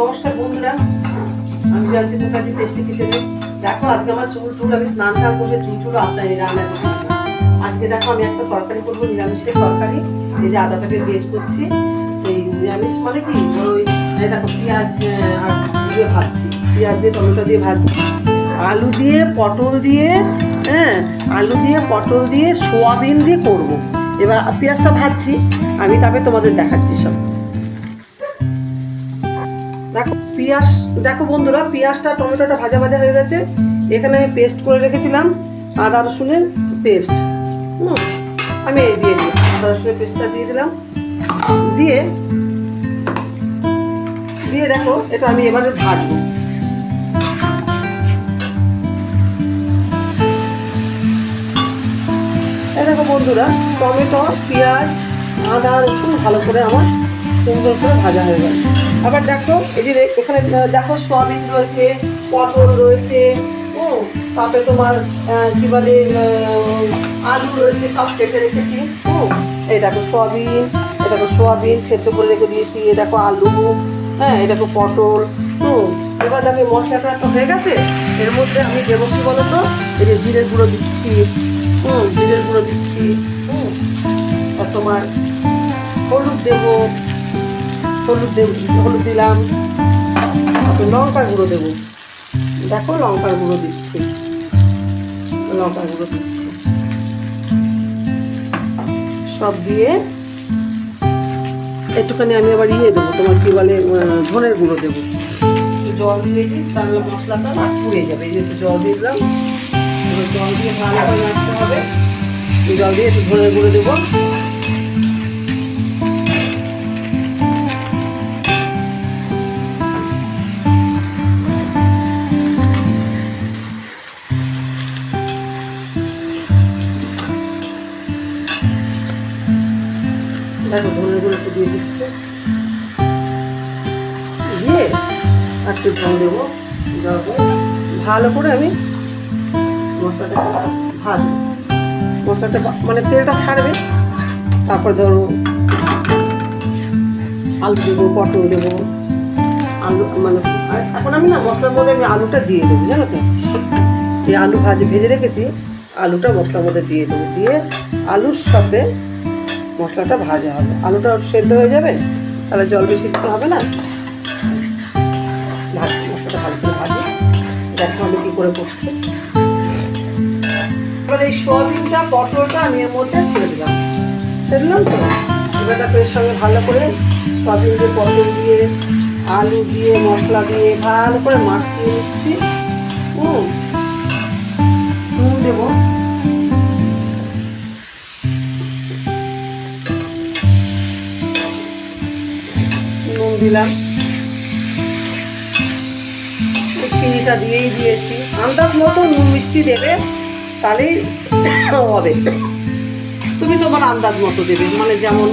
নমস্কার বন্ধুরা। আমি জয়ন্তী মুখার্জি টেস্টি কিচেনে দেখো, আজকে আমার চুল টুল, আমি স্নান টান করে চুল টুল আসতে রান্না আজকে দেখো, আমি একটা তরকারি করব, নিরামিষের তরকারি। এই যে আদাটাকে বেট করছি। এই নিরামিষ মানে কি? ওই দেখো, পেঁয়াজ দিয়ে ভাজছি। পেঁয়াজ দিয়ে, টমেটো দিয়ে ভাজছি। আলু দিয়ে, পটল দিয়ে হ্যাঁ আলু দিয়ে, পটল দিয়ে, সোয়াবিন দিয়ে করব। এবার পেঁয়াজটা ভাজছি। আমি তবে তোমাদের দেখাচ্ছি সব। দেখো পেঁয়াজ, দেখো বন্ধুরা, পেঁয়াজটা, টমেটোটা ভাজা ভাজা হয়ে গেছে। এখানে আমি পেস্ট করে রেখেছিলাম আদা, রসুনের পেস্ট হুম, আমি এই দিয়ে দিই আদা, রসুনের পেস্টটা দিয়ে দিলাম। দিয়ে দিয়ে দেখো, এটা আমি এবারে ভাজবো। দেখো বন্ধুরা, টমেটো, পেঁয়াজ, আদা, রসুন ভালো করে আমার সুন্দর করে ভাজা হয়ে গেল। আবার দেখো, এই যে এখানে দেখো সোয়াবিন রয়েছে, পটল রয়েছে, ও, তারপরে তোমার কি বলে আলু রয়েছে, সব কেটে রেখেছি। ও, এই দেখো সোয়াবিন, এই দেখো সোয়াবিন সেদ্ধ করে রেখে দিয়েছি, এই দেখো আলু হ্যাঁ এই দেখো পটল। হুম এবার দেখো মশলাটা তো হয়ে গেছে। এর মধ্যে আমি দেবো কি বলো তো এই যে জিরের গুঁড়ো দিচ্ছি। হুম জিরের গুঁড়ো দিচ্ছি। হুম আর তোমার হলুদ দেবো। হলুদ দেব, হলুদ দিলাম। লঙ্কার গুঁড়ো দেবো। দেখো লঙ্কার গুঁড়ো দিচ্ছি। লঙ্কার গুঁড়ো দিচ্ছি। সব দিয়ে একটুখানি আমি আবার ইয়ে দেবো, তোমার কি বলে ধনের গুঁড়ো দেবো। জল দিয়ে দিই তাহলে মশলাটা না পুড়ে যাবে। এই যে একটু জল দিয়ে দিলাম। জল দিয়ে ভালো করে রাখতে হবে। জল দিয়ে একটু ধনের গুঁড়ো দেবো। একটু দিয়ে দিচ্ছি। দিয়ে একটু দেবো ভালো করে আমি মশলাটা ভাজবো। মশলাটা মানে তেলটা ছাড়বে, তারপর ধরো আলু দেবো, পটল দেবো, আলু মানে এখন আমি না মশলার মধ্যে আমি আলুটা দিয়ে দেবো, জানো তো? এই আলু ভাজি ভেজে রেখেছি, আলুটা মশলার মধ্যে দিয়ে দেবো। দিয়ে আলুর সাথে মশলাটা ভাজা হবে। আলুটা সেদ্ধ হয়ে যাবে, তাহলে জল বেশি দিতে হবে না? ভাজ মশলাটা ভালো করে ভাজি। দেখো আমি কী করে করছি। এবার এই সোয়াবিনটা, পটলটা আমি এর মধ্যে ছেড়ে দিলাম। ছেড়ে দিলাম তো? এবার এর সঙ্গে ভালো করে সোয়াবিন দিয়ে পটল দিয়ে, আলু দিয়ে, মশলা দিয়ে ভালো করে মাখিয়ে নিচ্ছি। হুম। দিলাম। চিনিটা দিয়েই দিয়েছি। আন্দাজ মতো নুন মিষ্টি দেবে তাহলেই হবে। তুমি তোমার আন্দাজ মতো দেবে মানে যেমন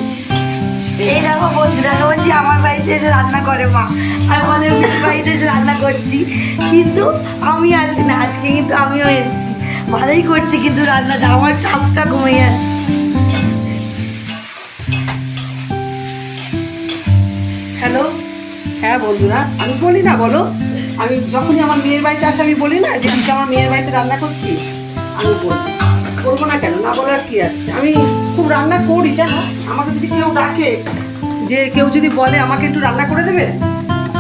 এই দেখো বন্ধুরা বলছি আমার বাড়িতে এসে রান্না করে মা আমি বলে বাড়িতে এসে রান্না করছি। কিন্তু আমি আজকে না আজকে কিন্তু আমিও এসেছি। ভালোই করছি কিন্তু রান্নাটা আমার চাপটা কমে যাচ্ছে। হ্যাঁ বন্ধুরা, আমি বলি না, বলো। আমি যখনই আমার মেয়ের বাড়িতে আসে, আমি বলি না যে আজকে আমার মেয়ের বাড়িতে রান্না করছি? আমি করব না কেন? না বলার কি আছে? আমি খুব রান্না করি, জানো? আমাকে যদি কেউ ডাকে যে কেউ যদি বলে আমাকে একটু রান্না করে দেবে,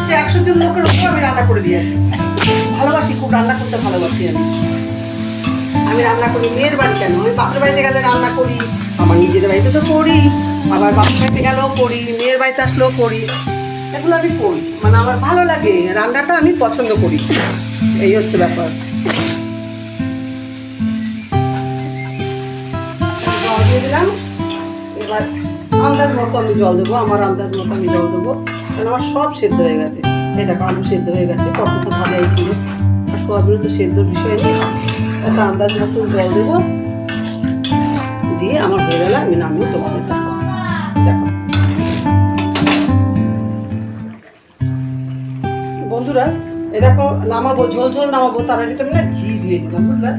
সে একশো জন লোকের ওপর আমি রান্না করে দিয়ে আসি। ভালোবাসি, খুব রান্না করতে ভালোবাসি আমি। আমি রান্না করি মেয়ের বাড়ি কেন আমি বাপের বাড়িতে গেলে রান্না করি, আমার নিজের বাড়িতে তো করি আবার বাপের বাড়িতে গেলেও করি, মেয়ের বাড়িতে আসলেও করি। এগুলো আমি করি মানে আমার ভালো লাগে, রান্নাটা আমি পছন্দ করি। এই হচ্ছে ব্যাপার। দিয়ে এবার আন্দাজ মতো আমি জল দেবো, আমার আন্দাজ মতো আমি জল দেবো। আমার সব সেদ্ধ হয়ে গেছে। আলু সেদ্ধ হয়ে গেছে তো ছিল। তো সেদ্ধর বিষয় একটা আন্দাজ মতো জল দেবো। দিয়ে আমার আমি নামিয়ে তোমাদের দেখো দেখো। বন্ধুরা এ দেখো নামাবো, ঝোল ঝোল নামাবো, তার আগে আমি না ঘি দিয়ে দিলাম, বুঝলে?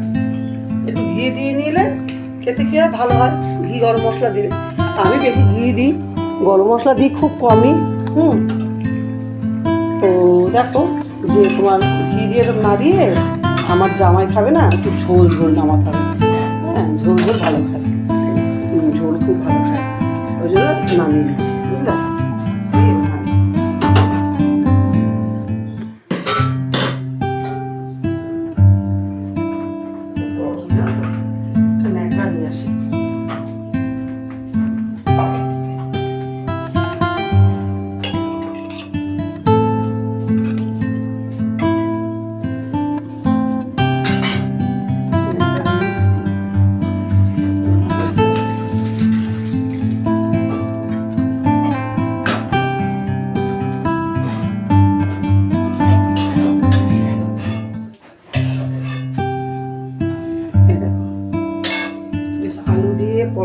একটু ঘি দিয়ে নিলে খেতে হয়? ভালো হয়। ঘি, গরম মশলা দিলে আমি বেশি ঘি দিই, গরম মশলা দিই খুব কমই, হুম? তো দেখো, যে তোমার ঘি দিয়ে না দিয়ে আমার জামাই খাবে না, একটু ঝোল ঝোল নামাতে হবে। হ্যাঁ ঝোল ঝোল ভালো খায়। ঝোল খুব ভালো খায়। ওই জন্য নামিয়ে দিচ্ছি, বুঝলে? así.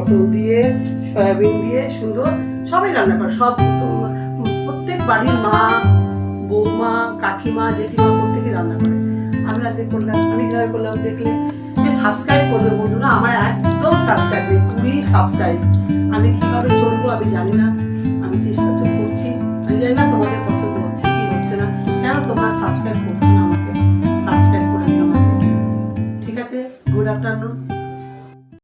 পটল দিয়ে, সয়াবিন দিয়ে সুন্দর সবাই রান্না করে। সব প্রত্যেক বাড়ির মা, বৌমা, কাকিমা, জেঠিমা প্রত্যেকেই রান্না করে। আমি আজকে করলাম, আমি কীভাবে করলাম দেখলে? যে সাবস্ক্রাইব করবে বন্ধুরা, আমার একদম সাবস্ক্রাইব নেই কুড়ি সাবস্ক্রাইব আমি কীভাবে চলবো আমি জানি না, আমি চেষ্টা তো করছি। আমি জানি না তোমাদের পছন্দ হচ্ছে কি হচ্ছে না। কেন তোমরা সাবস্ক্রাইব করছ না আমাকে? সাবস্ক্রাইব করে আমাকে। ঠিক আছে? Good afternoon